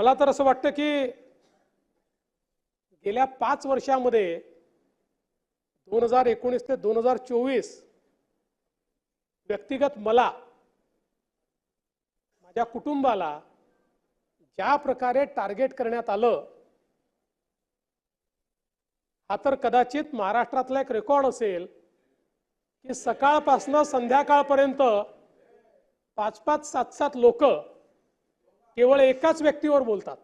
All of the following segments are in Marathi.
मला तर असं वाटतं की गेल्या पाच वर्षामध्ये दोन हजार एकोणीस ते दोन हजार चोवीस व्यक्तिगत मला माझ्या कुटुंबाला ज्या प्रकारे टार्गेट करण्यात आलं हा तर कदाचित महाराष्ट्रातला एक रेकॉर्ड असेल की सकाळपासनं संध्याकाळपर्यंत पाच पाच सात सात लोक केवळ एकाच व्यक्तीवर बोलतात.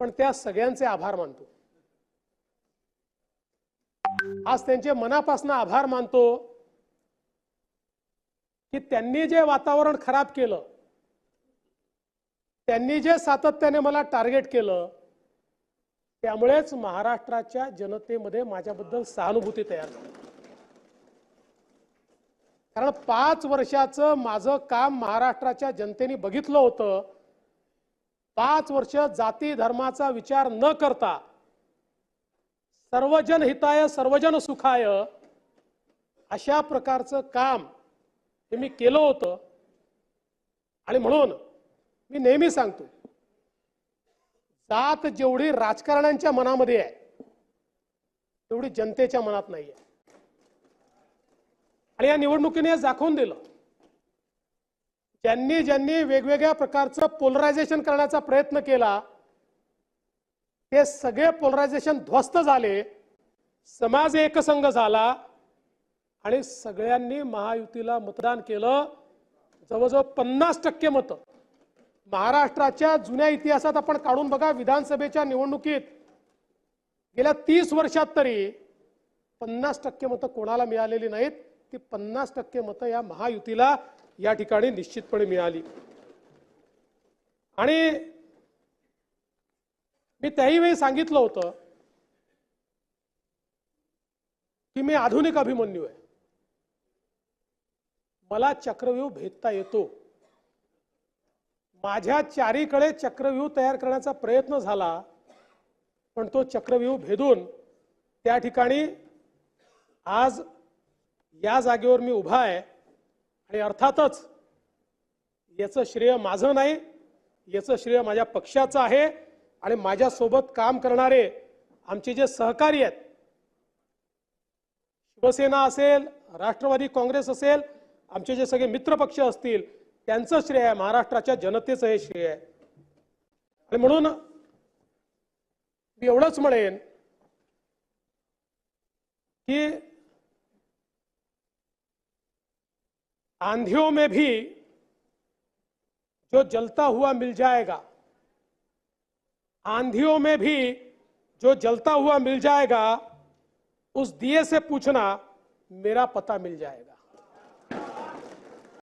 पण त्या सगळ्यांचे आभार मानतो. आज त्यांचे मनापासून आभार मानतो की त्यांनी जे वातावरण खराब केलं त्यांनी जे सातत्याने मला टार्गेट केलं त्यामुळेच महाराष्ट्राच्या जनतेमध्ये माझ्याबद्दल सहानुभूती तयार झाली. कारण पाच वर्षाचं माझं काम महाराष्ट्राच्या जनतेने बघितलं होतं. पाच वर्ष जाती धर्माचा विचार न करता सर्वजन हिताय सर्वजन सुखाय अशा प्रकारचं काम हे मी केलं होतं. आणि म्हणून मी नेहमी सांगतो जात जेवढी राजकारण्यांच्या मनामध्ये आहे तेवढी जनतेच्या मनात नाही आहे आणि या निवडणुकीने दाखवून दिलं. ज्यांनी ज्यांनी वेगवेगळ्या प्रकारचं पोलरायझेशन करण्याचा प्रयत्न केला ते सगळे पोलरायझेशन ध्वस्त झाले समाज एकसंघ झाला आणि सगळ्यांनी महायुतीला मतदान केलं. जवळजवळ पन्नास टक्के मतं. महाराष्ट्राच्या जुन्या इतिहासात आपण काढून बघा विधानसभेच्या निवडणुकीत गेल्या तीस वर्षात तरी पन्नास टक्के मतं कोणाला मिळालेली नाहीत. ती पन्नास टक्के मतं या महायुतीला या ठिकाणी निश्चितपणे मिळाली. आणि मी त्याही वेळी सांगितलं होतं की मी आधुनिक अभिमन्यू आहे. मला चक्रव्यूह भेदता येतो. माझ्या चारीकडे चक्रव्यूह तयार करण्याचा प्रयत्न झाला पण तो चक्रव्यूह भेदून त्या ठिकाणी आज या जागेवर मी उभा आहे आणि अर्थातच याचं श्रेय माझं नाही याचं श्रेय माझ्या पक्षाचं आहे आणि माझ्यासोबत काम करणारे आमचे जे सहकारी आहेत शिवसेना असेल राष्ट्रवादी काँग्रेस असेल आमचे जे सगळे मित्रपक्ष असतील त्यांचं श्रेय आहे महाराष्ट्राच्या जनतेचं हे श्रेय आहे. आणि म्हणून मी एवढंच म्हणेन की आंधियों में भी जो जलता हुआ मिल जाएगा, आंधियों में भी जो जलता हुआ मिल जाएगा, उस दिए से पूछना, मेरा पता मिल जाएगा।